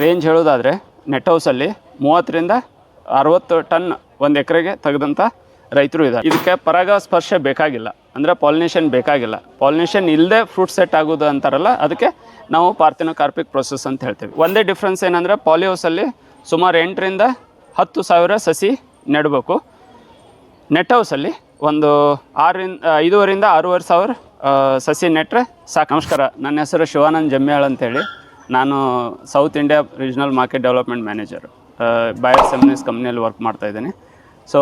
Range ಹೇಳೋದಾದರೆ net ಹೌಸಲ್ಲಿ ಮೂವತ್ತರಿಂದ ಅರವತ್ತು ಟನ್ ಒಂದು ಎಕರೆಗೆ ತೆಗೆದಂಥ ರೈತರು ಇದ್ದಾರೆ. ಇದಕ್ಕೆ ಪರಾಗ ಸ್ಪರ್ಶ ಬೇಕಾಗಿಲ್ಲ. ಅಂದರೆ ಪಾಲಿನೇಷನ್ ಬೇಕಾಗಿಲ್ಲ. ಪಾಲಿನೇಷನ್ ಇಲ್ಲದೆ ಫ್ರೂಟ್ ಸೆಟ್ ಆಗೋದು ಅಂತಾರಲ್ಲ, ಅದಕ್ಕೆ ನಾವು ಪಾರ್ಥಿನೋಕಾರ್ಪಿಕ್ ಪ್ರೊಸೆಸ್ ಅಂತ ಹೇಳ್ತೀವಿ. ಒಂದೇ ಡಿಫ್ರೆನ್ಸ್ ಏನಂದರೆ ಪಾಲಿ ಹೌಸಲ್ಲಿ ಸುಮಾರು ಎಂಟರಿಂದ ಹತ್ತು ಸಾವಿರ ಸಸಿ ನೆಡಬೇಕು. ನೆಟ್ ಹೌಸಲ್ಲಿ ಒಂದು ಆರರಿಂದ ಐದೂವರಿಂದ ಆರೂವರೆ ಸಾವಿರ ಸಸಿ ನೆಟ್ಟರೆ ಸಾಕು. ನಮಸ್ಕಾರ, ನನ್ನ ಹೆಸರು ಶಿವಾನಂದ್ ಜಮ್ಯಾಳ್ ಅಂತೇಳಿ. ನಾನು south India regional market development manager Bayer Seminis ಕಂಪ್ನಿಯಲ್ಲಿ ವರ್ಕ್ ಮಾಡ್ತಾ ಇದ್ದೀನಿ. ಸೊ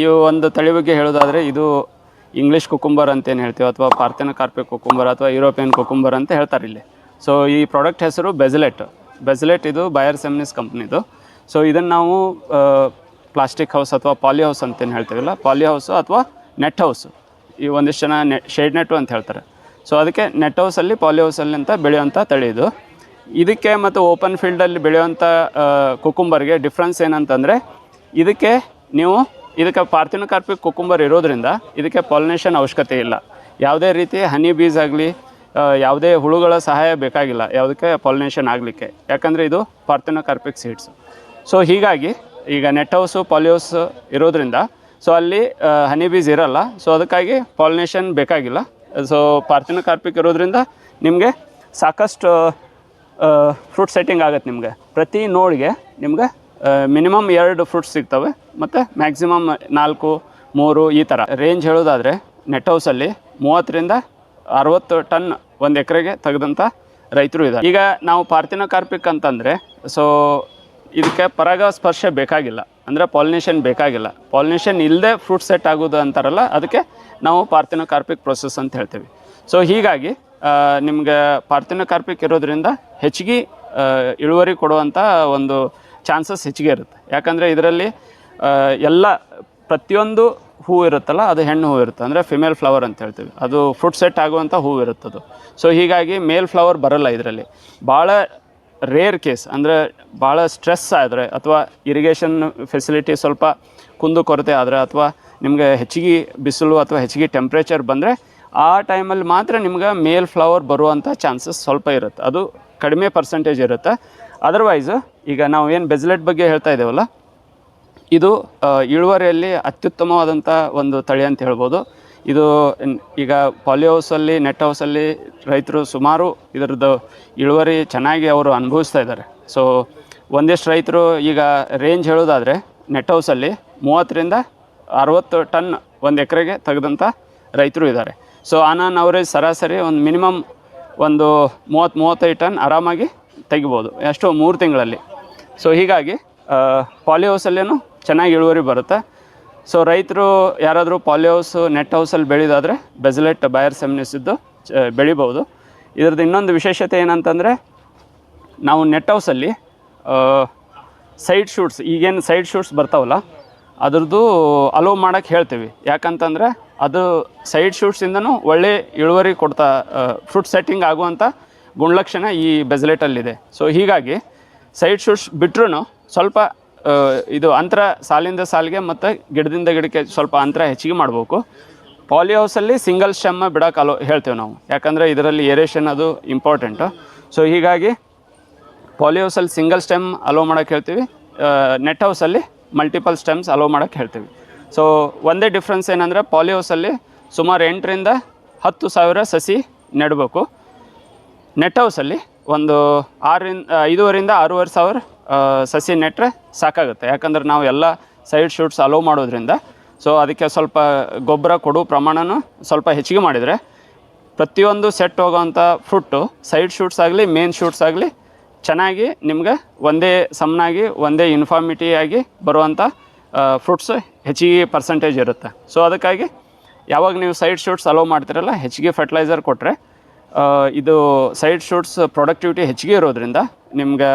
ಈ ಒಂದು ತಳಿ ಬಗ್ಗೆ ಹೇಳೋದಾದರೆ ಇದು ಇಂಗ್ಲೀಷ್ ಕುಕುಂಬರ್ ಅಂತ ಏನು ಹೇಳ್ತೀವಿ, ಅಥವಾ ಪಾರ್ಥೆನ ಕಾರ್ಪಿಕ್ ಕುಕುಂಬರ್ ಅಥವಾ ಯುರೋಪಿಯನ್ ಕುಕುಂಬರ್ ಅಂತ ಹೇಳ್ತಾರೆ ಇಲ್ಲಿ. ಸೊ ಈ ಪ್ರಾಡಕ್ಟ್ ಹೆಸರು ಬೆಜಲೆಟ್ ಬೆಜಲೆಟ್ ಇದು ಬಯರ್ ಸೆಮಿನಿಸ್ ಕಂಪ್ನಿದು ಸೊ ಇದನ್ನು ನಾವು ಪ್ಲಾಸ್ಟಿಕ್ ಹೌಸ್ ಅಥವಾ ಪಾಲಿ ಹೌಸ್ ಅಂತೇನು ಹೇಳ್ತೀವಲ್ಲ ಪಾಲಿ ಹೌಸು ಅಥವಾ ನೆಟ್ ಹೌಸು ಈ ಒಂದಿಷ್ಟು ಜನ ನೆಟ್ ಶೇಡ್ ನೆಟ್ಟು ಅಂತ ಹೇಳ್ತಾರೆ. ಸೊ ಅದಕ್ಕೆ ನೆಟ್ ಹೌಸಲ್ಲಿ ಪಾಲಿ ಹೌಸಲ್ಲಿ ಅಂತ ಬೆಳೆಯುವಂಥ ತಳಿ ಇದು. ಇದಕ್ಕೆ ಮತ್ತು ಓಪನ್ ಫೀಲ್ಡಲ್ಲಿ ಬೆಳೆಯುವಂಥ ಕುಕುಂಬರ್ಗೆ ಡಿಫ್ರೆನ್ಸ್ ಏನಂತಂದರೆ, ಇದಕ್ಕೆ ನೀವು, ಇದಕ್ಕೆ ಪಾರ್ಥಿನೋಕಾರ್ಪಿಕ್ ಕುಕುಂಬರ್ ಇರೋದ್ರಿಂದ ಇದಕ್ಕೆ ಪಾಲಿನೇಷನ್ ಅವಶ್ಯಕತೆ ಇಲ್ಲ. ಯಾವುದೇ ರೀತಿ ಹನಿ ಬೀಸ್ ಆಗಲಿ ಯಾವುದೇ ಹುಳುಗಳ ಸಹಾಯ ಬೇಕಾಗಿಲ್ಲ. ಯಾವುದಕ್ಕೆ ಪಾಲಿನೇಷನ್ ಆಗಲಿಕ್ಕೆ. ಯಾಕಂದರೆ ಇದು ಪಾರ್ಥಿನೋಕಾರ್ಪಿಕ್ ಸೀಡ್ಸ್ ಸೊ ಹೀಗಾಗಿ ಈಗ ನೆಟ್ ಹೌಸು ಪಾಲಿಯೋಸ್ ಇರೋದ್ರಿಂದ ಸೊ ಅಲ್ಲಿ ಹನಿ ಬೀಸ್ ಇರಲ್ಲ. ಸೊ ಅದಕ್ಕಾಗಿ ಪಾಲಿನೇಷನ್ ಬೇಕಾಗಿಲ್ಲ. ಸೊ ಪಾರ್ಥಿನೋಕಾರ್ಪಿಕ್ ಇರೋದ್ರಿಂದ ನಿಮಗೆ ಸಾಕಷ್ಟು ಫ್ರೂಟ್ ಸೆಟ್ಟಿಂಗ್ ಆಗುತ್ತೆ ನಿಮಗೆ. ಪ್ರತಿ ನೋಡ್ಗೆ ನಿಮ್ಗೆ ಮಿನಿಮಮ್ ಎರಡು ಫ್ರೂಟ್ಸ್ ಸಿಗ್ತವೆ, ಮತ್ತು ಮ್ಯಾಕ್ಸಿಮಮ್ ನಾಲ್ಕು, ಮೂರು ಈ ಥರ ರೇಂಜ್ ಹೇಳೋದಾದರೆ ನೆಟ್ ಹೌಸಲ್ಲಿ ಮೂವತ್ತರಿಂದ ಅರವತ್ತು ಟನ್ ಒಂದು ಎಕರೆಗೆ ತೆಗೆದಂಥ ರೈತರು ಇದ್ದಾರೆ. ಈಗ ನಾವು ಪಾರ್ಥಿನೋಕಾರ್ಪಿಕ್ ಅಂತಂದರೆ ಸೊ ಇದಕ್ಕೆ ಪರಾಗಸ್ಪರ್ಶ ಬೇಕಾಗಿಲ್ಲ. ಅಂದರೆ ಪಾಲಿನೇಷನ್ ಬೇಕಾಗಿಲ್ಲ. ಪಾಲಿನೇಷನ್ ಇಲ್ಲದೆ ಫ್ರೂಟ್ ಸೆಟ್ ಆಗೋದು ಅಂತಾರಲ್ಲ, ಅದಕ್ಕೆ ನಾವು ಪಾರ್ಥಿನೋಕಾರ್ಪಿಕ್ ಪ್ರೊಸೆಸ್ ಅಂತ ಹೇಳ್ತೀವಿ. ಸೊ ಹೀಗಾಗಿ ಆ, ಪಾರ್ಥಿನ ಕಾರ್ಪಿಕ್ ಇರೋದ್ರಿಂದ ಹೆಚ್ಚಿಗೆ ಇಳುವರಿ ಕೊಡುವಂಥ ಒಂದು ಚಾನ್ಸಸ್ ಹೆಚ್ಚಿಗೆ ಇರುತ್ತೆ. ಯಾಕಂದರೆ ಇದರಲ್ಲಿ ಎಲ್ಲ ಪ್ರತಿಯೊಂದು ಹೂವು ಇರುತ್ತಲ್ಲ ಅದು ಹೆಣ್ಣು ಹೂವು ಇರುತ್ತೆ. ಅಂದರೆ ಫಿಮೇಲ್ ಫ್ಲವರ್ ಅಂತ ಹೇಳ್ತೀವಿ. ಅದು ಫ್ರೂಟ್ ಸೆಟ್ ಆಗುವಂಥ ಹೂವು ಇರುತ್ತದು ಸೊ ಹೀಗಾಗಿ ಮೇಲ್ ಫ್ಲವರ್ ಬರಲ್ಲ ಇದರಲ್ಲಿ. ಭಾಳ ರೇರ್ ಕೇಸ್ ಅಂದರೆ ಭಾಳ ಸ್ಟ್ರೆಸ್ ಆದರೆ ಅಥವಾ ಇರಿಗೇಷನ್ ಫೆಸಿಲಿಟಿ ಸ್ವಲ್ಪ ಕುಂದು ಕೊರತೆ ಆದರೆ ಅಥವಾ ನಿಮಗೆ ಹೆಚ್ಚಿಗೆ ಬಿಸಿಲು ಅಥವಾ ಹೆಚ್ಚಿಗೆ ಟೆಂಪ್ರೇಚರ್ ಬಂದರೆ ಆ ಟೈಮಲ್ಲಿ ಮಾತ್ರ ನಿಮ್ಗೆ ಮೇಲ್ ಫ್ಲವರ್ ಬರುವಂಥ ಚಾನ್ಸಸ್ ಸ್ವಲ್ಪ ಇರುತ್ತೆ. ಅದು ಕಡಿಮೆ ಪರ್ಸೆಂಟೇಜ್ ಇರುತ್ತೆ. ಅದರ್ವೈಸ್ ಈಗ ನಾವು ಏನು ಬೆಜ್ಲೆಟ್ ಬಗ್ಗೆ ಹೇಳ್ತಾ ಇದ್ದೇವಲ್ಲ, ಇದು ಇಳುವರಿಯಲ್ಲಿ ಅತ್ಯುತ್ತಮವಾದಂಥ ಒಂದು ತಳಿ ಅಂತ ಹೇಳ್ಬೋದು. ಇದು ಈಗ ಪಾಲಿ ಹೌಸಲ್ಲಿ ನೆಟ್ ಹೌಸಲ್ಲಿ ರೈತರು ಸುಮಾರು ಇದರದ್ದು ಇಳುವರಿ ಚೆನ್ನಾಗಿ ಅವರು ಅನುಭವಿಸ್ತಾ ಇದ್ದಾರೆ. ಸೊ ಒಂದಿಷ್ಟು ರೈತರು ಈಗ ರೇಂಜ್ ಹೇಳೋದಾದರೆ ನೆಟ್ ಹೌಸಲ್ಲಿ ಮೂವತ್ತರಿಂದ ಅರವತ್ತು ಟನ್ ಒಂದು ಎಕರೆಗೆ ತೆಗೆದಂಥ ರೈತರು ಇದ್ದಾರೆ. ಸೊ ಆನ್ ಆನ್ ಅವರೇಜ್ ಸರಾಸರಿ ಒಂದು ಮಿನಿಮಮ್ ಒಂದು ಮೂವತ್ತು, ಮೂವತ್ತೈದು ಟನ್ ಆರಾಮಾಗಿ ತೆಗಿಬೋದು, ಎಷ್ಟು ಮೂರು ತಿಂಗಳಲ್ಲಿ. ಸೊ ಹೀಗಾಗಿ ಪಾಲಿ ಹೌಸಲ್ಲೇನು ಚೆನ್ನಾಗಿ ಇಳುವರಿ ಬರುತ್ತೆ. ಸೊ ರೈತರು ಯಾರಾದರೂ ಪಾಲಿ ಹೌಸ್ ನೆಟ್ ಹೌಸಲ್ಲಿ ಬೆಳೆಯೋದಾದರೆ ಬೆಜಲೆಟ್ ಬಯರ್ ಸೆಮ್ನಿಸಿದ್ದು ಬೆಳಿಬೋದು. ಇದ್ರದ್ದು ಇನ್ನೊಂದು ವಿಶೇಷತೆ ಏನಂತಂದರೆ, ನಾವು ನೆಟ್ ಹೌಸಲ್ಲಿ ಸೈಡ್ ಶೂಟ್ಸ್ ಈಗೇನು ಸೈಡ್ ಶೂಟ್ಸ್ ಬರ್ತಾವಲ್ಲ, ಅದ್ರದ್ದು ಅಲೋ ಮಾಡೋಕ್ಕೆ ಹೇಳ್ತೀವಿ. ಯಾಕಂತಂದರೆ ಅದು ಸೈಡ್ ಶೂಟ್ಸಿಂದನೂ ಒಳ್ಳೆ ಇಳುವರಿ ಕೊಡ್ತಾ ಫ್ರೂಟ್ ಸೆಟ್ಟಿಂಗ್ ಆಗುವಂಥ ಗುಣಲಕ್ಷಣ ಈ ಬೆಜ್ಲೆಟಲ್ಲಿದೆ ಸೊ ಹೀಗಾಗಿ ಸೈಡ್ ಶೂಟ್ಸ್ ಬಿಟ್ಟರೂ ಸ್ವಲ್ಪ ಇದು ಅಂತರ ಸಾಲಿಂದ ಸಾಲಿಗೆ ಮತ್ತು ಗಿಡದಿಂದ ಗಿಡಕ್ಕೆ ಸ್ವಲ್ಪ ಅಂತರ ಹೆಚ್ಚಿಗೆ ಮಾಡಬೇಕು. ಪಾಲಿ ಹೌಸಲ್ಲಿ ಸಿಂಗಲ್ ಸ್ಟೆಮ್ಮ ಬಿಡೋಕೆ ಅಲೋ ಹೇಳ್ತೇವೆ ನಾವು. ಯಾಕಂದರೆ ಇದರಲ್ಲಿ ಏರೇಷನ್ ಅದು ಇಂಪಾರ್ಟೆಂಟು ಸೊ ಹೀಗಾಗಿ ಪಾಲಿ ಹೌಸಲ್ಲಿ ಸಿಂಗಲ್ ಸ್ಟೆಮ್ ಅಲೋ ಮಾಡೋಕ್ಕೆ ಹೇಳ್ತೀವಿ. ನೆಟ್ ಹೌಸಲ್ಲಿ ಮಲ್ಟಿಪಲ್ ಸ್ಟೆಮ್ಸ್ ಅಲೋ ಮಾಡೋಕ್ಕೆ ಹೇಳ್ತೀವಿ. ಸೊ ಒಂದೇ ಡಿಫ್ರೆನ್ಸ್ ಏನಂದರೆ ಪಾಲಿಹೌಸಲ್ಲಿ ಸುಮಾರು ಎಂಟರಿಂದ ಹತ್ತು ಸಾವಿರ ಸಸಿ ನೆಡಬೇಕು. ನೆಟ್ ಹೌಸಲ್ಲಿ ಒಂದು ಆರರಿಂದ ಐದೂವರಿಂದ ಆರೂವರೆ ಸಾವಿರ ಸಸಿ ನೆಟ್ಟರೆ ಸಾಕಾಗುತ್ತೆ. ಯಾಕಂದ್ರೆ ನಾವು ಎಲ್ಲ ಸೈಡ್ ಶೂಟ್ಸ್ ಅಲೋ ಮಾಡೋದ್ರಿಂದ. ಸೊ ಅದಕ್ಕೆ ಸ್ವಲ್ಪ ಗೊಬ್ಬರ ಕೊಡೋ ಪ್ರಮಾಣನೂ ಸ್ವಲ್ಪ ಹೆಚ್ಚಿಗೆ ಮಾಡಿದರೆ ಪ್ರತಿಯೊಂದು ಸೆಟ್ ಹೋಗೋವಂಥ ಫ್ರೂಟು ಸೈಡ್ ಶೂಟ್ಸ್ ಆಗಲಿ ಮೇನ್ ಶೂಟ್ಸ್ ಆಗಲಿ ಚೆನ್ನಾಗಿ ನಿಮ್ಗೆ ಒಂದೇ ಸಮನಾಗಿ, ಒಂದೇ ಇನ್ಫಾರ್ಮಿಟಿಯಾಗಿ ಬರುವಂಥ ಫ್ರೂಟ್ಸ್ ಹೆಚ್ಚಿಗೆ ಪರ್ಸೆಂಟೇಜ್ ಇರುತ್ತೆ. ಸೊ ಅದಕ್ಕಾಗಿ ಯಾವಾಗ ನೀವು ಸೈಡ್ ಶೂಟ್ಸ್ ಅಲೋ ಮಾಡ್ತಿರಲ್ಲ, ಹೆಚ್ಚಿಗೆ ಫರ್ಟಿಲೈಸರ್ ಕೊಟ್ಟರೆ ಇದು ಸೈಡ್ ಶೂಟ್ಸ್ ಪ್ರೊಡಕ್ಟಿವಿಟಿ ಹೆಚ್ಚಿಗೆ ಇರೋದ್ರಿಂದ ನಿಮ್ಗೆ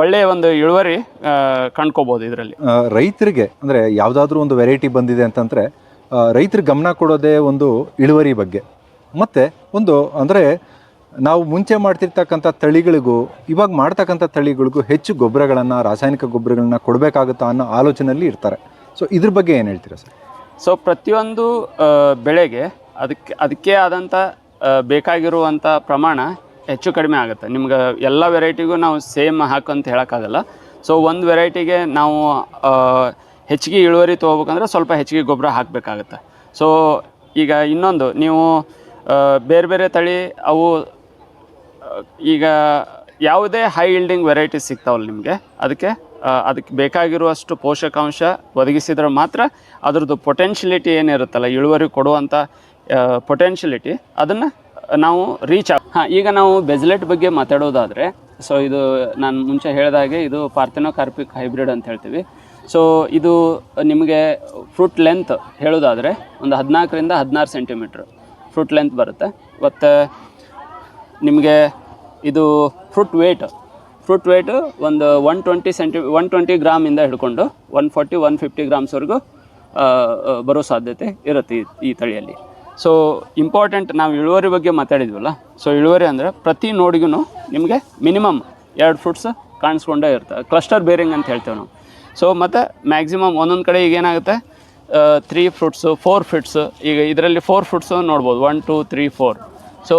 ಒಳ್ಳೆಯ ಒಂದು ಇಳುವರಿ ಕಂಡ್ಕೋಬೋದು ಇದರಲ್ಲಿ. ರೈತರಿಗೆ, ಅಂದರೆ ಯಾವುದಾದ್ರೂ ಒಂದು ವೆರೈಟಿ ಬಂದಿದೆ ಅಂತಂದರೆ ರೈತರಿಗೆ ಗಮನ ಕೊಡೋದೇ ಒಂದು ಇಳುವರಿ ಬಗ್ಗೆ. ಮತ್ತು ಒಂದು, ಅಂದರೆ ನಾವು ಮುಂಚೆ ಮಾಡ್ತಿರ್ತಕ್ಕಂಥ ತಳಿಗಳಿಗೂ, ಇವಾಗ ಮಾಡ್ತಕ್ಕಂಥ ತಳಿಗಳಿಗೂ ಹೆಚ್ಚು ಗೊಬ್ಬರಗಳನ್ನು, ರಾಸಾಯನಿಕ ಗೊಬ್ಬರಗಳನ್ನ ಕೊಡಬೇಕಾಗುತ್ತಾ ಅನ್ನೋ ಆಲೋಚನೆಯಲ್ಲಿ ಇರ್ತಾರೆ. ಸೊ ಇದ್ರ ಬಗ್ಗೆ ಏನು ಹೇಳ್ತೀರಾ ಸರ್? ಸೊ ಪ್ರತಿಯೊಂದು ಬೆಳೆಗೆ ಅದಕ್ಕೆ ಅದಕ್ಕೆ ಆದಂಥ ಬೇಕಾಗಿರುವಂಥ ಪ್ರಮಾಣ ಹೆಚ್ಚು ಕಡಿಮೆ ಆಗುತ್ತೆ. ನಿಮ್ಗೆ ಎಲ್ಲ ವೆರೈಟಿಗೂ ನಾವು ಸೇಮ್ ಹಾಕಂತ ಹೇಳೋಕ್ಕಾಗಲ್ಲ. ಸೊ ಒಂದು ವೆರೈಟಿಗೆ ನಾವು ಹೆಚ್ಚಿಗೆ ಇಳುವರಿ ತೊಗೋಬೇಕಂದ್ರೆ ಸ್ವಲ್ಪ ಹೆಚ್ಚಿಗೆ ಗೊಬ್ಬರ ಹಾಕಬೇಕಾಗತ್ತೆ. ಸೊ ಈಗ ಇನ್ನೊಂದು, ನೀವು ಬೇರೆ ಬೇರೆ ತಳಿ, ಅವು ಈಗ ಯಾವುದೇ ಹೈ ಇಲ್ಡಿಂಗ್ ವೆರೈಟೀಸ್ ಸಿಗ್ತಾವಲ್ಲ ನಿಮಗೆ? ಅದಕ್ಕೆ ಅದಕ್ಕೆ ಬೇಕಾಗಿರುವಷ್ಟು ಪೋಷಕಾಂಶ ಒದಗಿಸಿದ್ರೆ ಮಾತ್ರ ಅದ್ರದ್ದು ಪೊಟೆನ್ಷಿಯಲಿಟಿ ಏನಿರುತ್ತಲ್ಲ, ಇಳುವರಿ ಕೊಡುವಂಥ ಪೊಟೆನ್ಷಿಯಲಿಟಿ ಅದನ್ನು ನಾವು ರೀಚ್ ಆಗ ಹಾಂ, ಈಗ ನಾವು ಬೆಜ್ಲೆಟ್ ಬಗ್ಗೆ ಮಾತಾಡೋದಾದರೆ ಸೊ ಇದು ನಾನು ಮುಂಚೆ ಹೇಳಿದಾಗೆ ಇದು ಪಾರ್ಥೆನೋ ಕಾರ್ಪಿಕ್ ಹೈಬ್ರಿಡ್ ಅಂತ ಹೇಳ್ತೀವಿ. ಸೊ ಇದು ನಿಮಗೆ ಫ್ರೂಟ್ ಲೆಂತ್ ಹೇಳೋದಾದರೆ ಒಂದು ಹದಿನಾಲ್ಕರಿಂದ ಹದಿನಾರು ಸೆಂಟಿಮೀಟ್ರ್ ಫ್ರೂಟ್ ಲೆಂತ್ ಬರುತ್ತೆ. ಮತ್ತು ನಿಮಗೆ ಇದು ಫ್ರೂಟ್ ವೇಟ್ ಫ್ರೂಟ್ ವೇಟು ಒಂದು ಒನ್ ಟ್ವೆಂಟಿ ಸೆಂಟಿ ಒನ್ ಟ್ವೆಂಟಿ ಗ್ರಾಮಿಂದ ಹಿಡ್ಕೊಂಡು ಒನ್ ಫಾರ್ಟಿ ಒನ್ ಫಿಫ್ಟಿ ಗ್ರಾಮ್ಸ್ವರೆಗೂ ಬರೋ ಸಾಧ್ಯತೆ ಇರುತ್ತೆ ಈ ಈ ತಳಿಯಲ್ಲಿ. ಸೊ ಇಂಪಾರ್ಟೆಂಟ್ ನಾವು ಇಳುವರಿ ಬಗ್ಗೆ ಮಾತಾಡಿದ್ವಲ್ಲ ಸೊ ಇಳುವರಿ ಅಂದರೆ ಪ್ರತಿ ನೋಡಿಗೂ ನಿಮಗೆ ಮಿನಿಮಮ್ ಎರಡು ಫ್ರೂಟ್ಸ್ ಕಾಣಿಸ್ಕೊಂಡೇ ಇರ್ತವೆ ಕ್ಲಸ್ಟರ್ ಬೇರಿಂಗ್ ಅಂತ ಹೇಳ್ತೇವೆ ನಾವು. ಸೊ ಮತ್ತು ಮ್ಯಾಕ್ಸಿಮಮ್ ಒಂದೊಂದು ಕಡೆ ಈಗ ಏನಾಗುತ್ತೆ ತ್ರೀ ಫ್ರೂಟ್ಸು ಫೋರ್ ಫ್ರೂಟ್ಸು ಈಗ ಇದರಲ್ಲಿ ಫೋರ್ ಫ್ರೂಟ್ಸು ನೋಡ್ಬೋದು one two three four so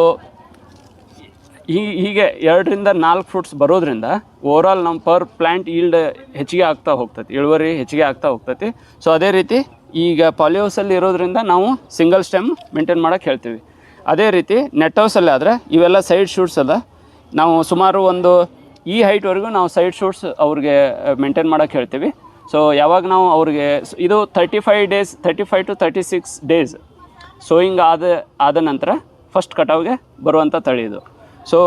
ಈ ಹೀಗೆ ಎರಡರಿಂದ ನಾಲ್ಕು ಫ್ರೂಟ್ಸ್ ಬರೋದ್ರಿಂದ ಓವರಾಲ್ ನಮ್ಮ ಪರ್ ಪ್ಲ್ಯಾಂಟ್ ಈಲ್ಡ್ ಹೆಚ್ಚಿಗೆ ಆಗ್ತಾ ಹೋಗ್ತೈತಿ, ಇಳುವರಿ ಹೆಚ್ಚಿಗೆ ಆಗ್ತಾ ಹೋಗ್ತೈತಿ. ಸೊ ಅದೇ ರೀತಿ ಈಗ ಪಾಲಿಹೌಸಲ್ಲಿ ಇರೋದ್ರಿಂದ ನಾವು ಸಿಂಗಲ್ ಸ್ಟೆಮ್ ಮೇಂಟೈನ್ ಮಾಡೋಕ್ಕೆ ಹೇಳ್ತೀವಿ. ಅದೇ ರೀತಿ ನೆಟ್ ಹೌಸಲ್ಲಿ ಆದರೆ ಇವೆಲ್ಲ ಸೈಡ್ ಶೂಟ್ಸ್ ಅದ. ನಾವು ಸುಮಾರು ಒಂದು ಈ ಹೈಟ್ವರೆಗೂ ನಾವು ಸೈಡ್ ಶೂಟ್ಸ್ ಅವ್ರಿಗೆ ಮೇಂಟೈನ್ ಮಾಡೋಕ್ಕೆ ಹೇಳ್ತೀವಿ. ಸೊ ಯಾವಾಗ ನಾವು ಅವ್ರಿಗೆ, ಇದು thirty five days thirty five to thirty six days sowing ಆದ ಆದ ನಂತರ ಫಸ್ಟ್ ಕಟಾವ್ಗೆ ಬರುವಂಥ ತಳಿ ಇದು. ಸೊ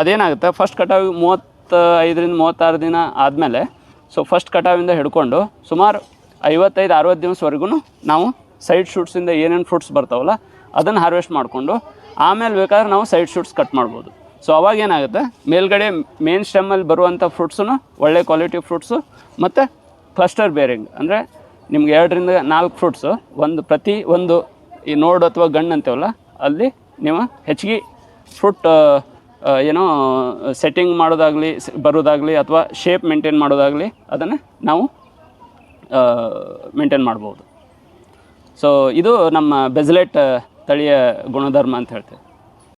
ಅದೇನಾಗುತ್ತೆ? ಫಸ್ಟ್ ಕಟಾವಿಗೆ ಮೂವತ್ತ ಐದರಿಂದ ಮೂವತ್ತಾರು ದಿನ ಆದಮೇಲೆ ಸೊ ಫಸ್ಟ್ ಕಟಾವಿಂದ ಹಿಡ್ಕೊಂಡು ಸುಮಾರು ಐವತ್ತೈದು, ಅರವತ್ತು ದಿವಸವರೆಗೂ ನಾವು ಸೈಡ್ ಶೂಟ್ಸಿಂದ ಏನೇನು ಫ್ರೂಟ್ಸ್ ಬರ್ತಾವಲ್ಲ, ಅದನ್ನು ಹಾರ್ವೆಸ್ಟ್ ಮಾಡಿಕೊಂಡು, ಆಮೇಲೆ ಬೇಕಾದ್ರೆ ನಾವು ಸೈಡ್ ಶೂಟ್ಸ್ ಕಟ್ ಮಾಡ್ಬೋದು. ಸೊ ಅವಾಗ ಏನಾಗುತ್ತೆ? ಮೇಲ್ಗಡೆ ಮೇನ್ ಸ್ಟೆಮ್ಮಲ್ಲಿ ಬರುವಂಥ ಫ್ರೂಟ್ಸೂ ಒಳ್ಳೆ ಕ್ವಾಲಿಟಿ ಫ್ರೂಟ್ಸು ಮತ್ತು ಕ್ಲಸ್ಟರ್ ಬೇರಿಂಗ್ ಅಂದರೆ ನಿಮ್ಗೆ ಎರಡರಿಂದ ನಾಲ್ಕು ಫ್ರೂಟ್ಸು ಒಂದು ಪ್ರತಿ ಒಂದು ಈ ನೋಡ್ ಅಥವಾ ಗಣ್ಣು ಅಂತೀವಲ್ಲ, ಅಲ್ಲಿ ನೀವು ಹೆಚ್ಚಿಗೆ ಫ್ರೂಟ್ ಏನೋ ಸೆಟ್ಟಿಂಗ್ ಮಾಡೋದಾಗಲಿ ಬರೋದಾಗಲಿ ಅಥವಾ ಶೇಪ್ ಮೇಂಟೈನ್ ಮಾಡೋದಾಗಲಿ ಅದನ್ನು ನಾವು ಮೇಂಟೈನ್ ಮಾಡ್ಬೋದು. ಸೊ ಇದು ನಮ್ಮ ಬೆಜ್ಲೆಟ್ ತಳಿಯ ಗುಣಧರ್ಮ ಅಂತ ಹೇಳ್ತೇವೆ.